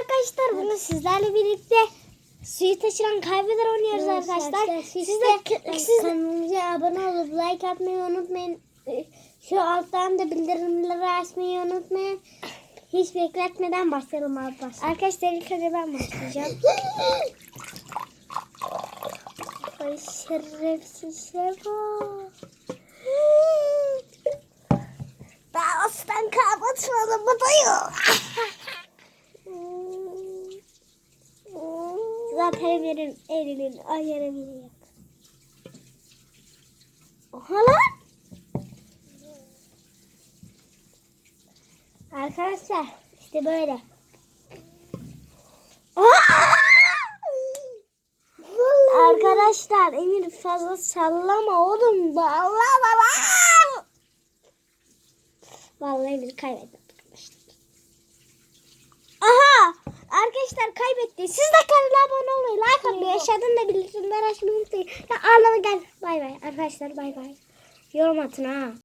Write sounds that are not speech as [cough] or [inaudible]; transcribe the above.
arkadaşlar. Bunu sizlerle birlikte suyu taşıran kaybeder oynuyoruz arkadaşlar. Siz Siz de siz kanalımıza abone olup like atmayı unutmayın. Ee, Şu alttan da bildirimleri açmayı unutmayın. Hiç bekletmeden başlayalım arkadaşlar. arkadaşlar ilk önce ben başlayacağım. [laughs] Ay şerefsiz Şeva. Daha aslan kapatmadım bu dayı. Zaten benim elimin ayarı bile yok. Oha lan. Arkadaşlar işte böyle. Arkadaşlar Emir fazla sallama oğlum. Sallama lan. Vallahi Emir kaybetti arkadaşlar. Aha! Arkadaşlar kaybetti. Siz de kanala abone olmayı, like atmayı, aşağıdan da bildirimleri açmayı unutmayın. Ya ağlama gel. Bay bay. Arkadaşlar bay bay. Yorum atın ha.